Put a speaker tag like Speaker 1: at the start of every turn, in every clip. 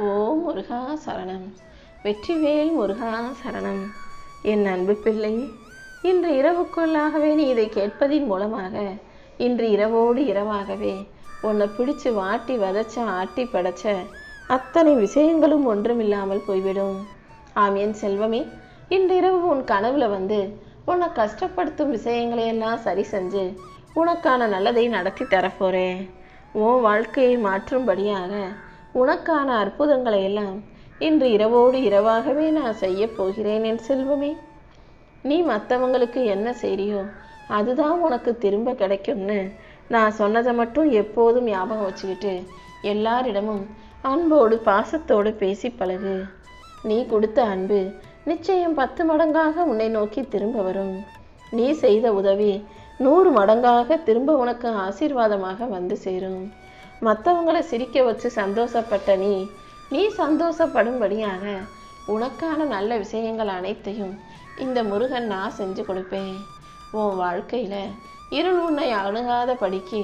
Speaker 1: ஓம் முருகா சரணம். வெற்றிவேல் முருகா சரணம். என் அன்பு பிள்ளை இன்று இரவுக்குள்ளாகவே நீ இதை கேட்பதின் மூலமாக இன்று இரவோடு இரவாகவே உன்னை பிடிச்சு வாட்டி வதச்ச ஆட்டி படைச்ச அத்தனை விஷயங்களும் ஒன்றுமில்லாமல் போய்விடும். ஆம் என் செல்வமே இன்று இரவு உன் கனவுல வந்து உன்னை கஷ்டப்படுத்தும் விஷயங்களை எல்லாம் சரி செஞ்சு உனக்கான நல்லதை நடத்தி தரப்போறேன் உன் வாழ்க்கையை மாற்றும்படியாக உனக்கான அற்புதங்களை எல்லாம் இன்று இரவோடு இரவாகவே நான் செய்ய போகிறேன் என் செல்வமே. நீ மற்றவங்களுக்கு என்ன செய்றியோ அதுதான் உனக்கு திரும்ப கிடைக்கும்னு நான் சொன்னதை மட்டும் எப்போதும் ஞாபகம் வச்சுக்கிட்டு எல்லாரிடமும் அன்போடு பாசத்தோடு பேசி பழகு. நீ கொடுத்த அன்பு நிச்சயம் பத்து மடங்காக உன்னை நோக்கி திரும்ப வரும். நீ செய்த உதவி நூறு மடங்காக திரும்ப உனக்கு ஆசீர்வாதமாக வந்து சேரும். மற்றவங்களை சிரிக்க வச்சு சந்தோஷப்பட்ட நீ நீ சந்தோஷப்படும்படியாக உனக்கான நல்ல விஷயங்கள் அனைத்தையும் இந்த முருகன் நான் செஞ்சு கொடுப்பேன். உன் வாழ்க்கையில் இருள் உன்னை அணுகாத படிக்கு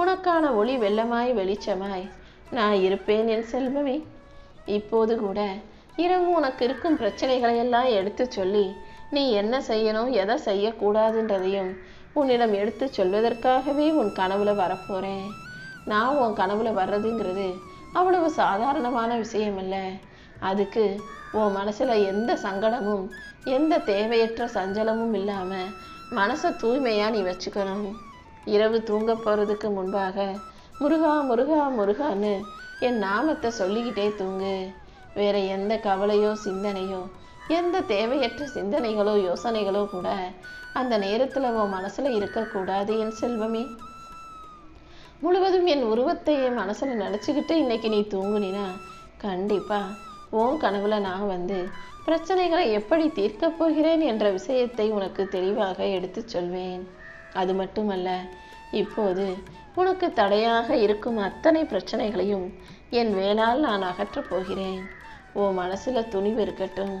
Speaker 1: உனக்கான ஒளி வெள்ளமாய் வெளிச்சமாய் நான் இருப்பேன் என் செல்வமே. இப்போது கூட இரவு உனக்கு இருக்கும் பிரச்சனைகளையெல்லாம் எடுத்து சொல்லி நீ என்ன செய்யணும் எதை செய்யக்கூடாதுன்றதையும் உன்னிடம் எடுத்து சொல்வதற்காகவே உன் கனவுல வரப்போறேன். நான் உன் கனவுல வர்றதுங்கிறது அவ்வளவு சாதாரணமான விஷயம் இல்லை அதுக்கு உன் மனசுல எந்த சங்கடமும் எந்த தேவையற்ற சஞ்சலமும் இல்லாம மனசை தூய்மையா நீ வச்சுக்கணும். இரவு தூங்க போறதுக்கு முன்பாக முருகா முருகா முருகான்னு என் நாமத்தை சொல்லிக்கிட்டே தூங்கு. வேற எந்த கவலையோ சிந்தனையோ எந்த தேவையற்ற சிந்தனைகளோ யோசனைகளோ கூட அந்த நேரத்தில் உன் மனசில் இருக்கக்கூடாது என் செல்வமே. முழுவதும் என் உருவத்தையே மனசில் நினச்சிக்கிட்டு இன்றைக்கி நீ தூங்குனினா கண்டிப்பாக உன் கனவுல நான் வந்து பிரச்சனைகளை எப்படி தீர்க்கப் போகிறேன் என்ற விஷயத்தை உனக்கு தெளிவாக எடுத்துச் சொல்வேன். அது மட்டுமல்ல இப்போது உனக்கு தடையாக இருக்கும் அத்தனை பிரச்சனைகளையும் என் வேளால் நான் அகற்றப் போகிறேன். உன் மனசில் துணிவு இருக்கட்டும்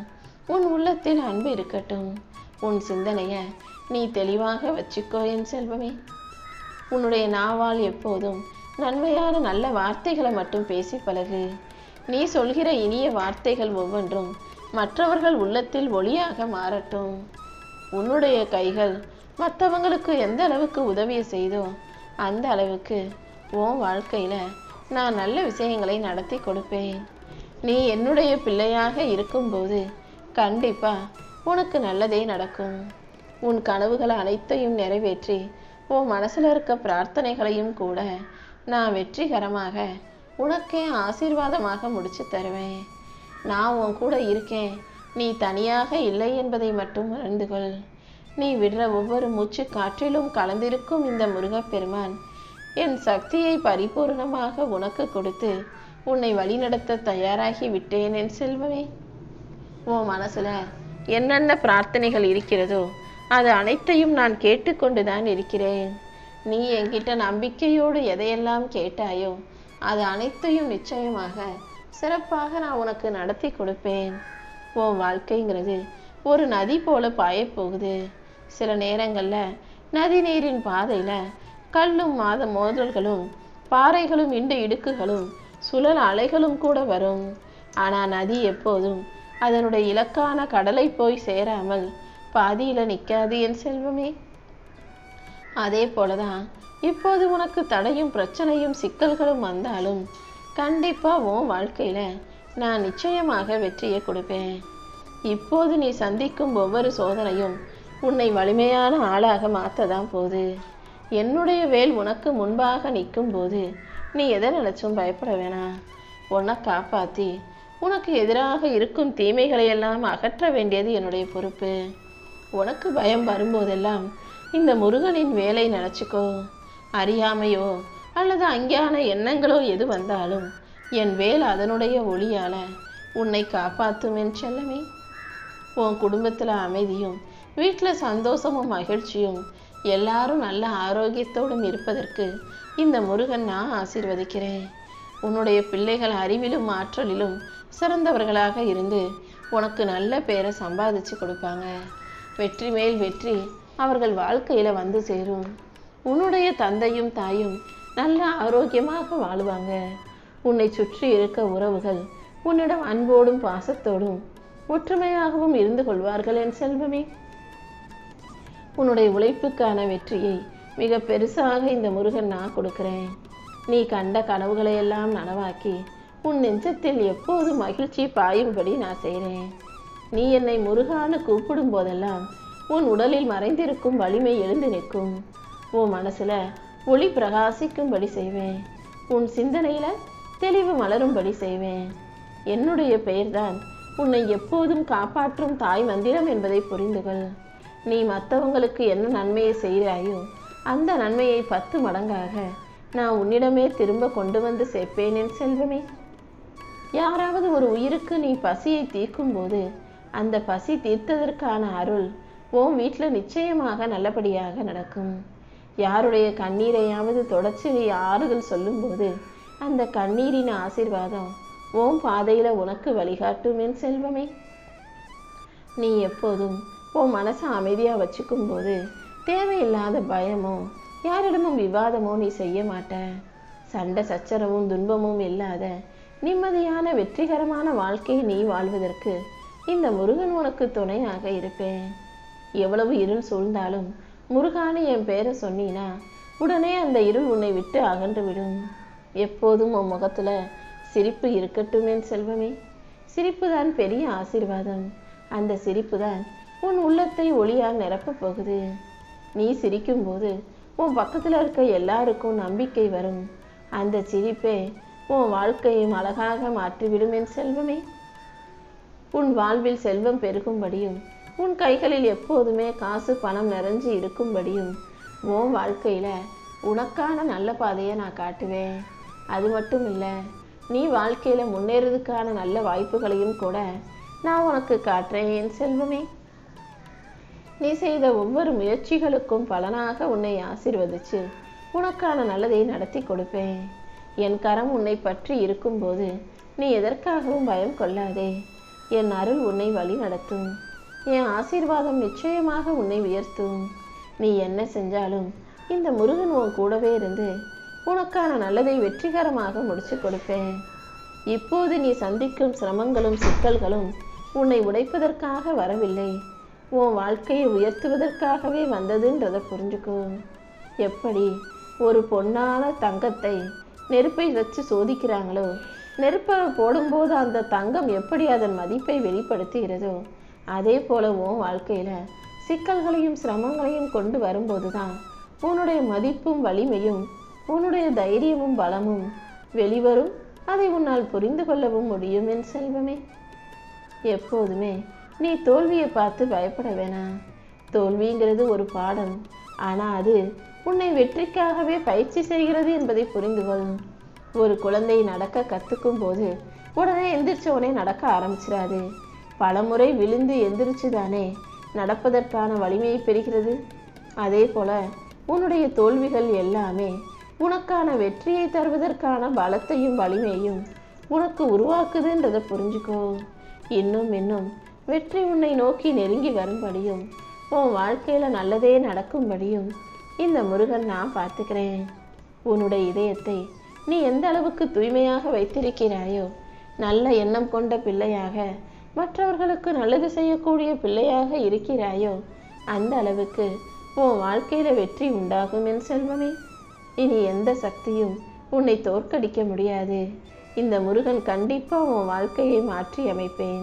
Speaker 1: உன் உள்ளத்தில் அன்பு இருக்கட்டும் உன் சிந்தனையை நீ தெளிவாக வச்சுக்கோ என் செல்வமே. உன்னுடைய நாவால் எப்போதும் நன்மையான நல்ல வார்த்தைகளை மட்டும் பேசி பழகு. நீ சொல்கிற இனிய வார்த்தைகள் ஒவ்வொன்றும் மற்றவர்கள் உள்ளத்தில் ஒளியாக மாறட்டும். உன்னுடைய கைகள் மற்றவங்களுக்கு எந்த அளவுக்கு உதவியை செய்தோ அந்த அளவுக்கு உன் வாழ்க்கையில் நான் நல்ல விஷயங்களை நடத்தி கொடுப்பேன். நீ என்னுடைய பிள்ளையாக இருக்கும்போது கண்டிப்பாக உனக்கு நல்லதே நடக்கும். உன் கனவுகள் அனைத்தையும் நிறைவேற்றி உன் மனசில் இருக்க பிரார்த்தனைகளையும் கூட நான் வெற்றிகரமாக உனக்கே ஆசீர்வாதமாக முடிச்சு தருவேன். நான் உன் கூட இருக்கேன். நீ தனியாக இல்லை என்பதை மட்டும் உணர்ந்து கொள். நீ விடுற ஒவ்வொரு மூச்சு காற்றிலும் கலந்திருக்கும் இந்த முருகப்பெருமான் என் சக்தியை பரிபூர்ணமாக உனக்கு கொடுத்து உன்னை வழிநடத்த தயாராகி விட்டேன் என் செல்வமே. உன் மனசுல என்னென்ன பிரார்த்தனைகள் இருக்கிறதோ அது அனைத்தையும் நான் கேட்டுக்கொண்டுதான் இருக்கிறேன். நீ என்கிட்ட நம்பிக்கையோடு எதையெல்லாம் கேட்டாயோ அது அனைத்தையும் நிச்சயமாக சிறப்பாக நான் உனக்கு நடத்தி கொடுப்பேன். உன் வாழ்க்கைங்கிறது ஒரு நதி போல பாயப் போகுது சில நேரங்களில் நதி நீரின் பாதையில் கல்லும் மாத மோதல்களும் பாறைகளும் இண்டு இடுக்குகளும் சுழல் அலைகளும் கூட வரும். ஆனால் நதி எப்போதும் அதனுடைய இலக்கான கடலை போய் சேராமல் பாதியில் நிற்காது என் செல்வமே. அதே போலதான் இப்போது உனக்கு தடையும் பிரச்சனையும் சிக்கல்களும் வந்தாலும் கண்டிப்பாக உன் வாழ்க்கையில் நான் நிச்சயமாக வெற்றியை கொடுப்பேன். இப்போது நீ சந்திக்கும் ஒவ்வொரு சோதனையும் உன்னை வலிமையான ஆளாக மாற்றதான் போது என்னுடைய வேல் உனக்கு முன்பாக நிற்கும் போது நீ எதை நினைச்சும் பயப்பட வேணாம். உன்னை காப்பாற்றி உனக்கு எதிராக இருக்கும் தீமைகளை எல்லாம் அகற்ற வேண்டியது என்னுடைய பொறுப்பு. உனக்கு பயம் வரும்போதெல்லாம் இந்த முருகனின் வேலை நினச்சிக்கோ. அறியாமையோ அல்லது அங்கேயான எண்ணங்களோ எது வந்தாலும் என் வேல் அதனுடைய ஒளியால உன்னை காப்பாற்றும் என் செல்லமே. உன் குடும்பத்தில் அமைதியும் வீட்டில் சந்தோஷமும் மகிழ்ச்சியும் எல்லாரும் நல்ல ஆரோக்கியத்தோடும் இருப்பதற்கு இந்த முருகன் நான் ஆசீர்வதிக்கிறேன். உன்னுடைய பிள்ளைகள் அறிவிலும் ஆற்றலிலும் சிறந்தவர்களாக இருந்து உனக்கு நல்ல பேரை சம்பாதிச்சு கொடுப்பாங்க. வெற்றி மேல் வெற்றி அவர்கள் வாழ்க்கையில் வந்து சேரும். உன்னுடைய தந்தையும் தாயும் நல்ல ஆரோக்கியமாக வாழுவாங்க. உன்னை சுற்றி இருக்க உறவுகள் உன்னிடம் அன்போடும் பாசத்தோடும் ஒற்றுமையாகவும் இருந்து கொள்வார்கள் என் செல்வமே. உன்னுடைய உழைப்புக்கான வெற்றியை மிக பெருசாக இந்த முருகன் நான் கொடுக்கிறேன். நீ கண்ட கனவுகளை எல்லாம் நனவாக்கி உன் நெஞ்சத்தில் எப்போது மகிழ்ச்சி பாயும்படி நான் செய்கிறேன். நீ என்னை முருகான கூப்பிடும் போதெல்லாம் உன் உடலில் மறைந்திருக்கும் வலிமை எழுந்து நிற்கும். உன் மனசுல ஒளி பிரகாசிக்கும்படி செய்வேன். உன் சிந்தனையில தெளிவு மலரும்படி செய்வேன். என்னுடைய பெயர்தான் உன்னை எப்போதும் காப்பாற்றும் தாய் மந்திரம் என்பதை புரிந்து கொள் நீ மற்றவங்களுக்கு என்ன நன்மையை செய்கிறாயோ அந்த நன்மையை பத்து மடங்காக நான் உன்னிடமே திரும்ப கொண்டு வந்து சேர்ப்பேன் என் செல்வமே. யாராவது ஒரு உயிருக்கு நீ பசியை தீர்க்கும் போது அந்த பசி தீர்த்ததற்கான அருள் உன் வீட்டில் நிச்சயமாக நல்லபடியாக நடக்கும். யாருடைய கண்ணீரையாவது தொடர்ச்சி நீ ஆறுதல் சொல்லும்போது அந்த கண்ணீரின் ஆசிர்வாதம் ஓம் பாதையில் உனக்கு வழிகாட்டும் என் செல்வமே. நீ எப்போதும் உன் மனசை அமைதியாக வச்சுக்கும் போது தேவையில்லாத பயமோ யாரிடமும் விவாதமோ நீ செய்ய மாட்ட. சண்டை சச்சரவும் துன்பமும் இல்லாத நிம்மதியான வெற்றிகரமான வாழ்க்கையை நீ வாழ்வதற்கு இந்த முருகன் உனக்கு துணையாக இருப்பேன். எவ்வளவு இருள் சூழ்ந்தாலும் முருகான்னு என் பேரை சொன்னீனா உடனே அந்த இருள் உன்னை விட்டு அகன்று விடும். எப்போதும் உன் முகத்துல சிரிப்பு இருக்கட்டும் என் செல்வமே. சிரிப்பு தான் பெரிய ஆசீர்வாதம். அந்த சிரிப்பு தான் உன் உள்ளத்தை ஒளியால் நிரப்பப் போகுது. நீ சிரிக்கும்போது உன் பக்கத்தில் இருக்க எல்லாருக்கும் நம்பிக்கை வரும். அந்த சிரிப்பே உன் வாழ்க்கையை அழகாக மாற்றிவிடும் என் செல்வமே. உன் வாழ்வில் செல்வம் பெருகும்படியும் உன் கைகளில் எப்போதுமே காசு பணம் நிறைஞ்சு இருக்கும்படியும் உன் வாழ்க்கையில உனக்கான நல்ல பாதையை நான் காட்டுவேன். அது மட்டும் இல்லை நீ வாழ்க்கையில முன்னேறதுக்கான நல்ல வாய்ப்புகளையும் கூட நான் உனக்கு காட்டுறேன் என் செல்வமே. நீ செய்த ஒவ்வொரு முயற்சிகளுக்கும் பலனாக உன்னை ஆசீர்வதிச்சு உனக்கான நல்லதை நடத்தி கொடுப்பேன். என் கரம் உன்னை பற்றி இருக்கும்போது நீ எதற்காகவும் பயம் கொள்ளாதே. என் அருள் உன்னை வழி நடத்தும். என் ஆசீர்வாதம் நிச்சயமாக உன்னை உயர்த்தும். நீ என்ன செஞ்சாலும் இந்த முருகன் உன் கூடவே இருந்து உனக்கான நல்லதை வெற்றிகரமாக முடிச்சு கொடுப்பேன். இப்போது நீ சந்திக்கும் சிரமங்களும் சிக்கல்களும் உன்னை உடைப்பதற்காக வரவில்லை. உன் வாழ்க்கையை உயர்த்துவதற்காகவே வந்ததுன்றதை புரிஞ்சுக்கும் எப்படி ஒரு பொன்னான தங்கத்தை நெருப்பை வச்சு சோதிக்கிறாங்களோ நெருப்பை போடும்போது அந்த தங்கம் எப்படி அதன் மதிப்பை வெளிப்படுத்துகிறதோ அதே போல உன் சிக்கல்களையும் சிரமங்களையும் கொண்டு வரும்போது தான் உன்னுடைய மதிப்பும் வலிமையும் உன்னுடைய தைரியமும் பலமும் வெளிவரும். அதை உன்னால் புரிந்து கொள்ளவும் முடியும் என் செல்வமே. எப்போதுமே நீ தோல்வியை பார்த்து பயப்பட வேணாம் தோல்விங்கிறது ஒரு பாடம். ஆனால் அது உன்னை வெற்றிக்காகவே பயிற்சி செய்கிறது என்பதை புரிந்து கொள் ஒரு குழந்தை நடக்க கற்றுக்கும் போது உடனே எந்திரிச்ச உடனே நடக்க ஆரம்பிச்சிடாது. பலமுறை விழுந்து எந்திரிச்சு தானே நடப்பதற்கான வலிமையை பெறுகிறது. அதே போல உன்னுடைய தோல்விகள் எல்லாமே உனக்கான வெற்றியை தருவதற்கான பலத்தையும் வலிமையும் உனக்கு உருவாக்குதுன்றதை புரிஞ்சுக்கோ. இன்னும் இன்னும் வெற்றி உன்னை நோக்கி நெருங்கி வரும்படியும் உன் வாழ்க்கையில் நல்லதே நடக்கும்படியும் இந்த முருகன் நான் பார்த்துக்கிறேன். உன்னுடைய இதயத்தை நீ எந்த அளவுக்கு தூய்மையாக வைத்திருக்கிறாயோ நல்ல எண்ணம் கொண்ட பிள்ளையாக மற்றவர்களுக்கு நல்லது செய்யக்கூடிய பிள்ளையாக இருக்கிறாயோ அந்த அளவுக்கு உன் வாழ்க்கையில வெற்றி உண்டாகும் என் செல்வமே. இனி எந்த சக்தியும் உன்னை தோற்கடிக்க முடியாது. இந்த முருகன் கண்டிப்பா உன் வாழ்க்கையை மாற்றி அமைப்பேன்